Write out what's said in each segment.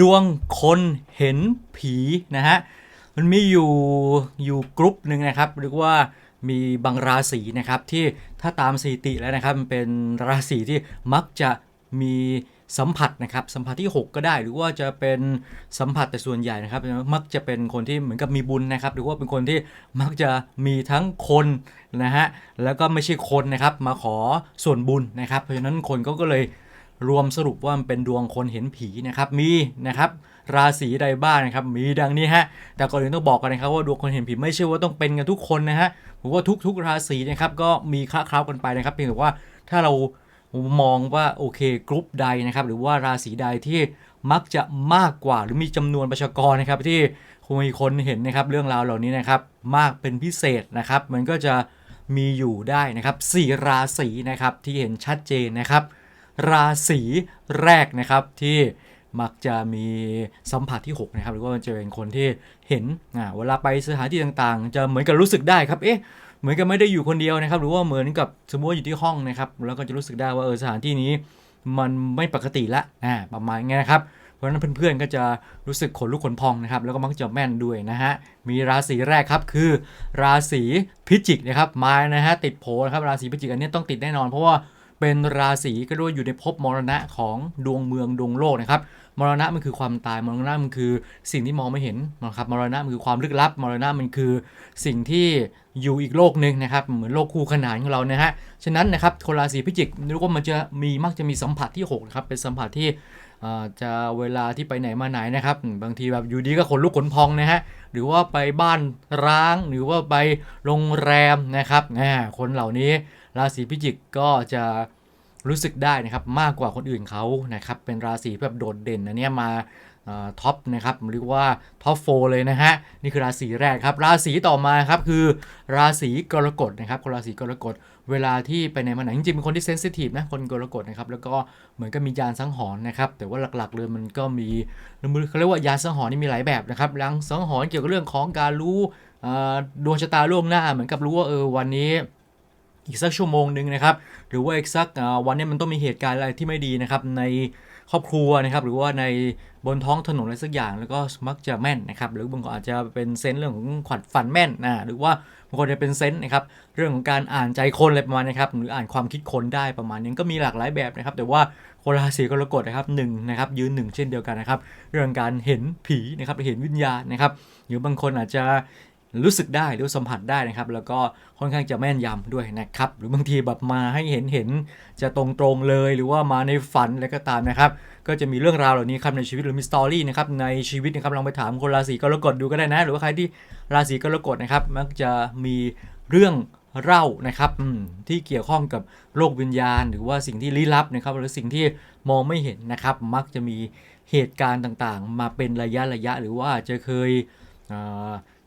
ดวงคนเห็นผีนะฮะมันมีอยู่อยู่กรุ๊ปหนึ่งนะครับเรียกว่ามีบางราศีนะครับที่ถ้าตามสถิติแล้วนะครับมันเป็นราศีที่มักจะมีสัมผัสนะครับสัมผัสที่ 6 ก็ได้ หรือว่าจะเป็นสัมผัสแต่ส่วนใหญ่นะครับ มักจะเป็นคนที่เหมือนกับมีบุญนะครับ หรือว่าเป็นคนที่มักจะมีทั้งคนนะฮะแล้วก็ไม่ใช่คนนะครับมาขอส่วนบุญนะครับ เพราะฉะนั้นคนก็ก็เลย รวมสรุปว่ามันเป็นดวงคนเห็นผีนะครับมีนะครับราศีใดบ้างนะครับมีดังนี้ฮะแต่ก่อนอื่นต้องบอกกันนะครับว่าดวงคนเห็นผีไม่ใช่ว่าต้องเป็นกันทุกคนนะฮะผมว่าทุก ๆ ราศีนะครับก็มีคละเคล้ากันไปนะครับเพียงแต่ว่าถ้าเรามองว่าโอเคกรุ๊ปใดนะครับหรือว่าราศีใดที่มักจะมากกว่าหรือมีจำนวนประชากรนะครับที่คงมีคนเห็นนะครับเรื่องราวเหล่านี้นะครับมากเป็นพิเศษนะครับ มันก็จะมีอยู่ได้นะครับสี่ราศีนะครับที่เห็นชัดเจนนะครับ ราศีแรกนะครับที่มักจะมีสัมผัสที่ 6 นะครับ หรือว่าจะเป็นคนที่เห็นอ่าเวลาไปสถานที่ต่างๆ จะเหมือนกับรู้สึกได้ครับเอ๊ะเหมือนกับไม่ได้อยู่คนเดียวนะครับ หรือว่าเหมือนกับสมมติว่าอยู่ที่ห้องนะครับ แล้วก็จะรู้สึกได้ว่าเออสถานที่นี้ มันไม่ปกติละอ่าประมาณนี้นะครับเพราะฉะนั้นเพื่อนๆก็จะรู้สึกขนลุกขนพองนะครับ แล้วก็มักจะแม่นด้วยนะฮะมีราศีแรกครับคือ ราศีพิจิกนะครับมานะฮะติดโผนะครับราศีพิจิกอันนี้ต้องติดแน่นอนเพราะว่า เป็นราศีก็ด้วยอยู่ในภพมรณะของดวงเมืองดวงโลกนะครับมรณะมันคือความตายมรณะมันคือสิ่งที่มองไม่เห็นนะครับมรณะมันคือความลึกลับมรณะมันคือสิ่งที่อยู่อีกโลกหนึ่งนะครับเหมือนโลกคู่ขนานของเรานะฮะฉะนั้นนะครับคนราศีพิจิกนึกว่ามันจะมีมักจะมีสัมผัสที่6นะครับเป็นสัมผัสที่ จะเวลาที่ไปไหนมาไหนนะครับ บางทีแบบอยู่ดีก็ขนลุกขนพองนะฮะหรือว่าไปบ้านร้างหรือว่าไปโรงแรมนะครับอ่คนเหล่านี้ราศีพิจิกก็จะรู้สึกได้นะครับมากกว่าคนอื่นเขานะครับเป็นราศีแบบโดดเด่นนะเนี่ยมา ท็อปนะครับเรียกว่าท็อปโฟเลยนะฮะนี่คือราศีแรกครับราศีต่อมาครับคือราศีกรกฎนะครับคนราศีกรกฎเวลาที่ไปไหนมาไหนจริงๆเป็นคนที่เซนซิทีฟนะคนกรกฎนะครับแล้วก็เหมือนกับมียานสังหรณ์นะครับแต่ว่าหลักๆเลยมันก็มีเขาเรียกว่ายานสังหรณ์นี่มีหลายแบบนะครับยานสังหรณ์เกี่ยวกับเรื่องของการรู้ดวงชะตาล่วงหน้าเหมือนกับรู้ว่าเออวันนี้อีกสักชั่วโมงหนึ่งนะครับหรือว่าอีกสักวันนี้มันต้องมีเหตุการณ์อะไรที่ไม่ดีนะครับใน ครอบครัวนะครับหรือว่าในบนท้องถนนอะไรสักอย่าง แล้วก็มักจะแม่นนะครับหรือบางคนอาจจะเป็นเซนส์เรื่องของขวัญฝันแม่นนะหรือว่าบางคนจะเป็นเซนส์นะครับเรื่องของการอ่านใจคนอะไรประมาณนี้ครับหรืออ่านความคิดคนได้ประมาณนี้ก็มีหลากหลายแบบนะครับ แต่ว่าคนราศีกรกฎนะครับหนึ่งนะครับยืนหนึ่งเช่นเดียวกันนะครับเรื่องการเห็นผีนะครับเห็นวิญญาณนะครับหรือบางคนอาจจะ รู้สึกได้หรือสัมผัสได้นะครับ แล้วก็ค่อนข้างจะแม่นยำด้วยนะครับ หรือบางทีแบบมาให้เห็นเห็นจะตรงๆเลยหรือว่ามาในฝันอะไรก็ตามนะครับ ก็จะมีเรื่องราวเหล่านี้ครับในชีวิตหรือมีสตอรี่นะครับในชีวิตนะครับลองไปถามคนราศีกรกฎดูก็ได้นะ หรือว่าใครที่ราศีกรกฎนะครับ มักจะมีเรื่องเล่านะครับที่เกี่ยวข้องกับโลกวิญญาณ หรือว่าสิ่งที่ลี้ลับนะครับ หรือสิ่งที่มองไม่เห็นนะครับ มักจะมีเหตุการณ์ต่างๆ มาเป็นระยะระยะ หรือว่าจจะเคย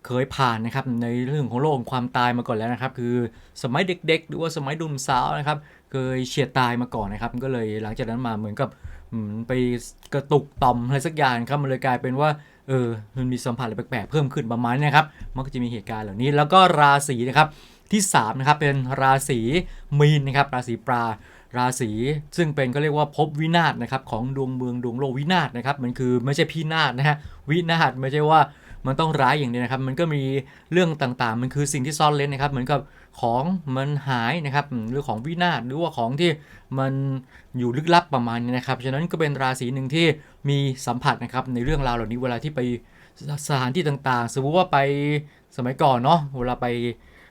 เคยผ่านนะครับในเรื่องของโลกความตายมาก่อนแล้วนะครับ คือสมัยเด็ก ๆ หรือว่าสมัยดุมสาวนะครับ เคยเฉียดตายมาก่อนนะครับ ก็เลยหลังจากนั้นมาเหมือนกับไปกระตุกต่อมอะไรสักอย่างครับมันเลยกลายเป็นว่าเออมันมีสัมผัสอะไรแปลกๆเพิ่มขึ้นประมาณนี้นะครับ มันก็จะมีเหตุการณ์เหล่านี้ แล้วก็ราศีนะครับที่3นะครับเป็นราศีมีนนะครับราศีปลาราศีซึ่งเป็นก็เรียกว่าภพวินาศนะครับของดวงเมืองดวงโลกวินาศนะครับมันคือไม่ใช่พินาศนะฮะวินาศไม่ใช่ว่า มันต้องร้ายอย่างเดียวนะครับ มันก็มีเรื่องต่างๆ มันคือสิ่งที่ซ่อนเร้นนะครับ เหมือนกับของมันหายนะครับ หรือของวินาศหรือว่าของที่มันอยู่ลึกลับประมาณนี้นะครับ ฉะนั้นก็เป็นราศีหนึ่งที่มีสัมผัสนะครับในเรื่องราวเหล่านี้เวลาที่ไปสถานที่ต่างๆ สมมติว่าไปสมัยก่อนเนาะ เวลาไป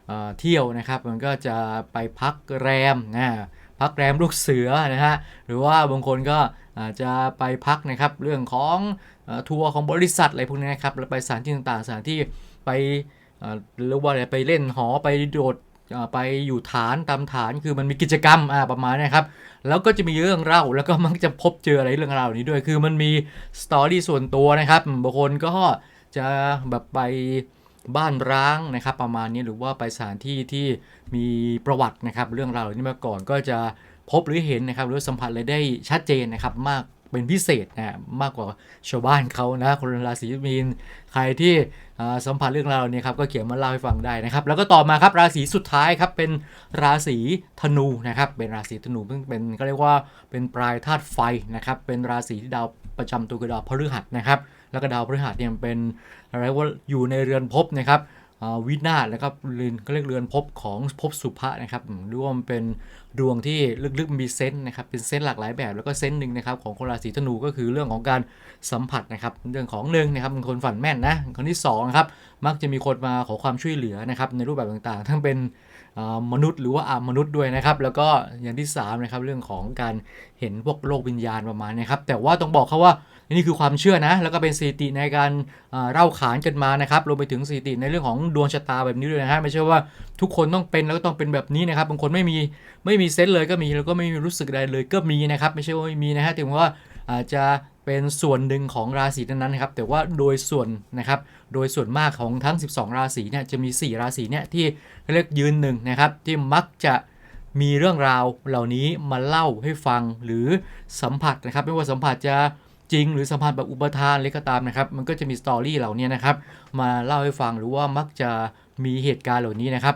เอ่อเที่ยวนะครับ มันก็จะไปพักแรมนะ พักแรมลูกเสือนะฮะหรือว่าบางคนก็อาจจะไปพักนะครับเรื่องของอทัวร์ของบริษัทอะไรพวกนี้นะครับแล้วไปสถานที่ต่างๆสถานที่ไปเอ่อเรียกว่าอะไรไปเล่นหอไปโดดไปอยู่ฐานตามฐานคือมันมีกิจกรรมอ่าประมาณนี้ครับ แล้วก็จะมีเรื่องเล่าแล้วก็มักจะพบเจออะไรเรื่องราวนี้ด้วย คือมันมีสตอรี่ส่วนตัวนะครับบางคนก็จะแบบไป บ้านร้างนะครับ ประมาณนี้หรือว่าไปสถานที่ที่มีประวัตินะครับ เรื่องราวเหล่านี้มาก่อนก็จะพบหรือเห็นนะครับ หรือสัมผัสอะไรได้ชัดเจนนะครับมากเป็นพิเศษนะมากกว่าชาวบ้านเขานะคนราศีมีนใครที่สัมผัสเรื่องราวนี้ครับก็เขียนมาเล่าให้ฟังได้นะครับ แล้วก็ต่อมาครับราศีสุดท้ายครับเป็นราศีธนูนะครับเป็นราศีธนูซึ่งเป็นก็เรียกว่าเป็นปลายธาตุไฟนะครับเป็นราศีที่ดาวประจำตัวคือดาวพฤหัสนะครับ แล้วก็ดาวพฤหัสเนี่ยมันเป็นอะไรว่าอยู่ในเรือนภพนะครับวินาศแล้วก็เรือนก็เรียกเรือนภพของภพสุภะนะครับรวมเป็นดวงที่ลึกๆมีเซนส์นะครับเป็นเซนส์หลากหลายแบบแล้วก็เซนส์หนึ่งนะครับของคนราศีธนูก็คือเรื่องของการสัมผัสนะครับเรื่องของหนึ่งนะครับเป็นคนฝันแม่นนะคนที่สองนะครับมักจะมีคนมาขอความช่วยเหลือนะครับในรูปแบบต่างๆ ทั้งเป็นมนุษย์หรือว่าอามนุษย์ด้วยนะครับ แล้วก็อย่างที่สามนะครับเรื่องของการเห็นพวกโลกวิญญาณประมาณนี้ครับแต่ว่าต้องบอกเขาว่า นี่คือความเชื่อนะ แล้วก็เป็นสถิติในการเล่าขานกันมานะครับ รวมไปถึงสถิติในเรื่องของดวงชะตาแบบนี้ด้วยนะฮะ ไม่ใช่ว่าทุกคนต้องเป็นแล้วก็ต้องเป็นแบบนี้นะครับ บางคนไม่มีไม่มีเซนส์เลยก็มี แล้วก็ไม่มีรู้สึกอะไรเลยก็มีนะครับ ไม่ใช่ว่าไม่มีนะฮะแต่ว่าอาจจะเป็นส่วนหนึ่งของราศีนั้นๆนะครับ แต่ว่าโดยส่วนนะครับ โดยส่วนมากของทั้ง 12 ราศีเนี่ย จะมี 4 ราศีเนี่ยที่เรียกยืนหนึ่งนะครับ ที่มักจะมีเรื่องราวเหล่านี้มาเล่าให้ฟังหรือสัมผัสนะครับ ไม่ว่าสัมผัสจะ จริง หรือสัมพันธ์แบบอุปทานอะไรก็ตามนะครับ มันก็จะมีสตอรี่เหล่านี้นะครับ มาเล่าให้ฟังหรือว่ามักจะมีเหตุการณ์เหล่านี้นะครับ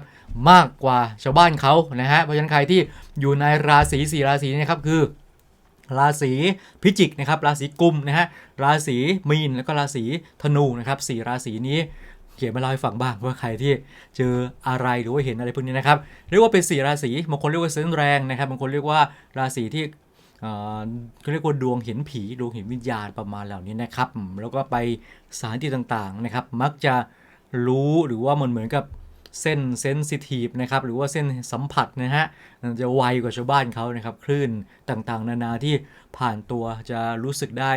มากกว่าชาวบ้านเขานะฮะเพราะฉะนั้นใครที่อยู่ในราศีสี่ราศีนี้นะครับคือ ราศีพิจิกนะครับ ราศีกุมนะฮะราศีมีนแล้วก็ราศีธนูนะครับสี่ราศีนี้เขียนมาเล่าให้ฟังบ้างว่าใครที่เจออะไรหรือว่าเห็นอะไรพวกนี้นะครับเรียกว่าเป็นสี่ราศีบางคนเรียกว่าเซนแรงนะครับบางคนเรียกว่าราศีที่ เขาเรียกว่าดวงเห็นผีดวงเห็นวิญญาณประมาณเหล่านี้นะครับ แล้วก็ไปสถานที่ต่างๆนะครับ มักจะรู้หรือว่ามันเหมือนกับเส้นเซนซิทีฟนะครับ หรือว่าเส้นสัมผัสนะฮะจะไวกว่าชาวบ้านเขานะครับ คลื่นต่างๆ นานาที่ผ่านตัวจะรู้สึกได้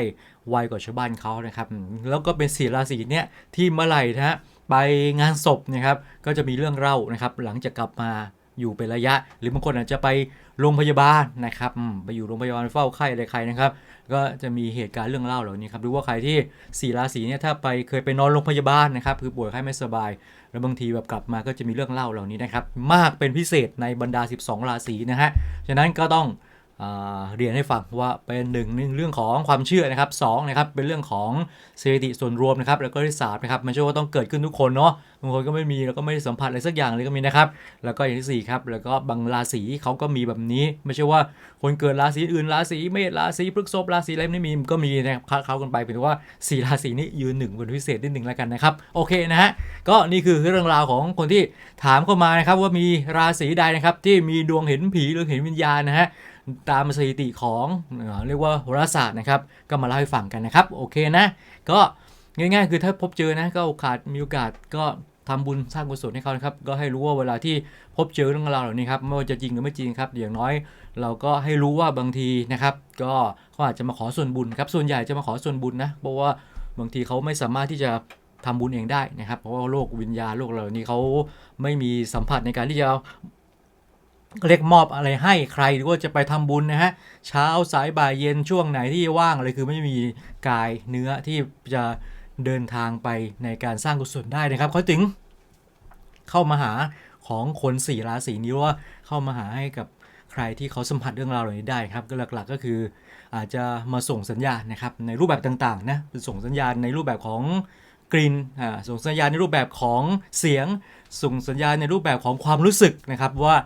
ไวกว่าชาวบ้านเขานะครับ แล้วก็เป็นสีราศีเนี้ยที่เมื่อไหร่นะฮะไปงานศพนะครับ ก็จะมีเรื่องเล่านะครับ หลังจากกลับมา อยู่เป็นระยะ หรือบางคนอาจจะไปโรงพยาบาลนะครับไปอยู่โรงพยาบาลเฝ้าไข้อะไรใครนะครับ ก็จะมีเหตุการณ์เรื่องเล่าเหล่านี้ครับหรือว่าใครที่สี่ราศีเนี่ยถ้าไปเคยไปนอนโรงพยาบาลนะครับคือป่วยไข้ไม่สบาย แล้วบางทีแบบกลับมาก็จะมีเรื่องเล่าเหล่านี้นะครับมากเป็นพิเศษในบรรดา 12 ราศีนะฮะฉะนั้นก็ต้อง เรียนให้ฟังว่าเป็นหนึ่งเรื่องของความเชื่อนะครับสองนะครับเป็นเรื่องของสถิติส่วนรวมนะครับแล้วก็ที่สามนะครับไม่ใช่ว่าต้องเกิดขึ้นทุกคนเนาะบางคนก็ไม่มีแล้วก็ไม่ได้สัมผัสอะไรสักอย่างเลยก็มีนะครับแล้วก็อย่างที่สี่ครับแล้วก็บางราศีเขาก็มีแบบนี้ ไม่ใช่ว่าคนเกิดราศีอื่นราศีเมษราศีพฤษภราศีอะไรไม่มีมันก็มีนะครับคละเขากันไปเป็นว่าสี่ราศีนี้ยืนหนึ่งเป็นพิเศษนิดหนึ่งแล้วกันนะครับโอเคนะฮะก็นี่คือเรื่องราวของคนที่ถามเข้ามานะครับว่ามีราศีใดนะครับที่มีดวงเห็นผีหรือเห็นวิญญาณนะฮะ ตามสถิติของเรียกว่าโหราศาสตร์นะครับ ก็มาเล่าให้ฟังกันนะครับ โอเคนะ ก็ง่ายๆ คือถ้าพบเจอนะ ก็โอกาสมีโอกาสก็ทำบุญสร้างกุศลให้เขานะครับ ก็ให้รู้ว่าเวลาที่พบเจอเรื่องราวเหล่านี้ครับ ไม่ว่าจะจริงหรือไม่จริงครับ อย่างน้อย เราก็ให้รู้ว่าบางทีนะครับ ก็เขาอาจจะมาขอส่วนบุญครับ ส่วนใหญ่จะมาขอส่วนบุญนะ เพราะว่าบางทีเขาไม่สามารถที่จะทำบุญเองได้นะครับ เพราะว่าโลกวิญญาณโลกเหล่านี้เขาไม่มีสัมผัสในการที่จะ เรียกมอบอะไรให้ใครหรือว่าจะไปทำบุญนะฮะเช้าสายบ่ายเย็นช่วงไหนที่ว่างอะไรคือไม่มีกายเนื้อที่จะเดินทางไปในการสร้างกุศลได้นะครับเขาถึงเข้ามาหาของคนสี่ราศีนี้ว่าเข้ามาหาให้กับใครที่เขาสัมผัสเรื่องราวเหล่านี้ได้ครับก็หลักๆก็คืออาจจะมาส่งสัญญาณนะครับในรูปแบบต่างๆนะส่งสัญญาณในรูปแบบของกลิ่นส่งสัญญาณในรูปแบบของเสียง ส่งสัญญาณในรูปแบบของความรู้สึกนะครับว่า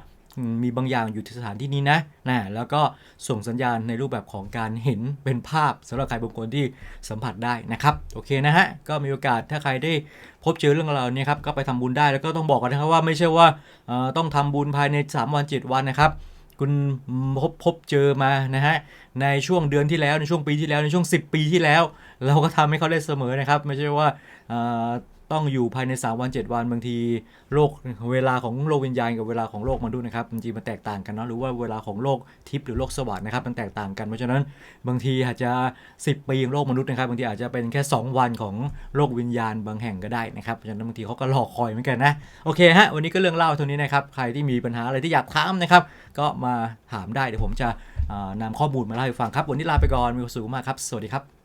มีบางอย่างอยู่ที่สถานที่นี้นะนะแล้วก็ส่งสัญญาณในรูปแบบของการเห็นเป็นภาพสำหรับใครบางคนที่สัมผัสได้นะครับโอเคนะฮะก็มีโอกาสถ้าใครได้พบเจอเรื่องราวนี้ครับก็ไปทำบุญได้แล้วก็ต้องบอกกันนะครับว่าไม่ใช่ว่าต้องทำบุญภายใน 3 วัน 7 วันนะครับคุณพบพบเจอมานะฮะในช่วงเดือนที่แล้วในช่วงปีที่แล้วในช่วง 10 ปีที่แล้ว เราก็ทำให้เขาได้เสมอนะครับ ไม่ใช่ว่า ต้องอยู่ภายใน 3 วัน 7 วันบางทีโลกเวลาของโลกวิญญาณกับเวลาของโลกมนุษย์นะครับจริงๆมันแตกต่างกันเนาะหรือว่าเวลาของโลกทิพย์หรือโลกสวรรค์นะครับมันแตกต่างกันเพราะฉะนั้นบางทีอาจจะ 10 ปีของโลกมนุษย์นะครับบางทีอาจจะเป็นแค่ 2 วันของโลกวิญญาณบางแห่งก็ได้นะครับเพราะฉะนั้นบางทีเขาก็รอกคอยเหมือนกันนะโอเคฮะวันนี้ก็เรื่องเล่าเท่านี้นะครับใครที่มีปัญหาอะไรที่อยากถามนะครับก็มาถามได้เดี๋ยวผมจะนำข้อมูลมาเล่าให้ฟังครับวันนี้ลาไปก่อนมีความสุขมากครับสวัสดีครับ